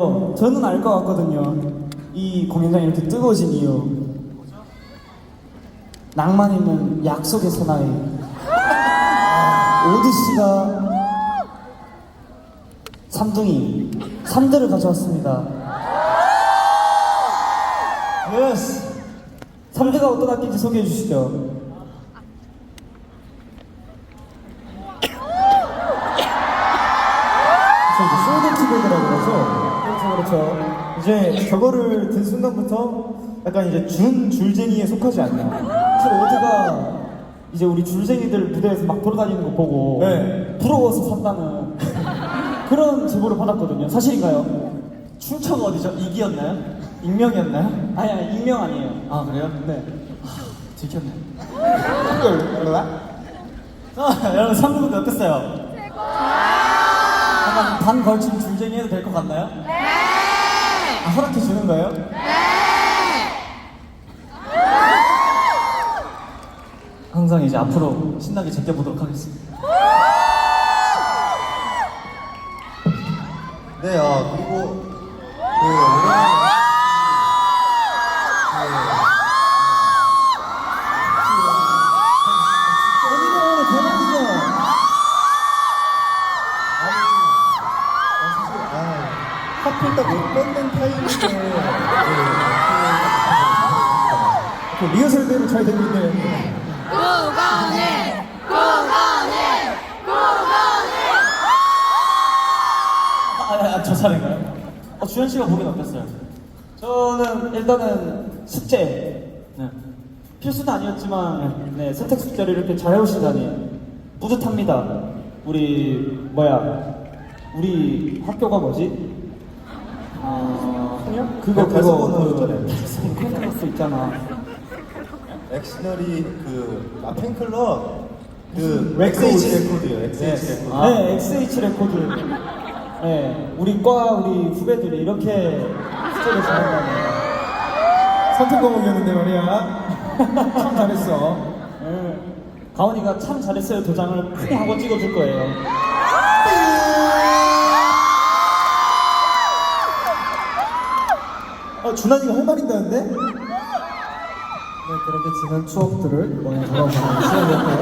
어, 저는 알 것 같거든요. 이 공연장이 이렇게 뜨거워진 이유. 낭만 있는 약속의 사나이. 오드 씨가 삼둥이, 삼대를 가져왔습니다. 예스! 삼대가 어떤 악기인지 소개해 주시죠. 저 이제 쇼덴티베드라고 그래서 그렇죠 그렇죠 이제 저거를 든 순간부터 약간 이제 준 줄쟁이에 속하지 않나 사실 오드가 이제 우리 줄쟁이들 무대에서 막 돌아다니는 거 보고 네. 부러워서 샀다는 그런 제보를 받았거든요. 사실인가요? 충청 어디죠? 이기였나요? 익명이었나요? 아니 아니 익명 아니에요. 아 그래요? 네. 들켰네 이걸 몰라? 아, 여러분 3분 어땠어요? 약간 반 걸친 줄쟁이 해도 될 것 같나요? 아, 허락해 주는 거예요? 항상 이제 앞으로 신나게 제껴보도록 하겠습니다. 네, 어, 그리고 그 오늘 딱못 뺏는 타이밍에 그 리허설대로 잘 되고 있네요. 구간에 구간에 아, 아, 아, 저 차례인가요? 어, 주현 씨가 보기엔 어땠어요? 저는 일단은 숙제 네. 필수는 아니었지만 네, 선택 숙제를 이렇게 잘 해오신다니 뿌듯합니다. 우리 뭐야 우리 학교가 뭐지? 어, 그거 그 그거 나오잖아요. 그 팬클럽 있잖아. 액시너리 그 아, 팬클럽 그. XH 레코드요. XH 레코드. 아. 네, XH 레코드. 네, 우리 과 우리 후배들이 이렇게 숙제를 잘한다니. 선택 과목이었는데 말이야. 참 잘했어. 네. 가온이가 참 잘했어요 도장을 쿵 하고 찍어줄 거예요. 준환이가 할말 있다는데? 네, 그렇게 지난 추억들을 많이 돌아보는 시간이었고요.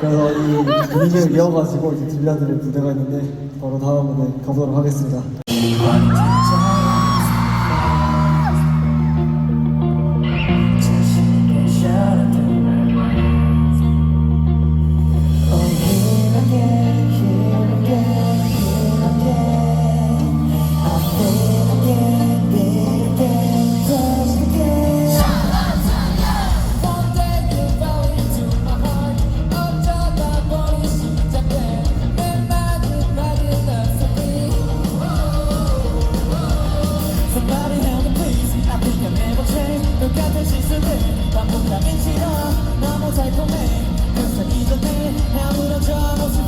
그래서 이 분위기를 이어가지고 이제 들려드릴 무대가 있는데 바로 다음 무대 가보도록 하겠습니다. 그래서 이전에 아무런 적 없이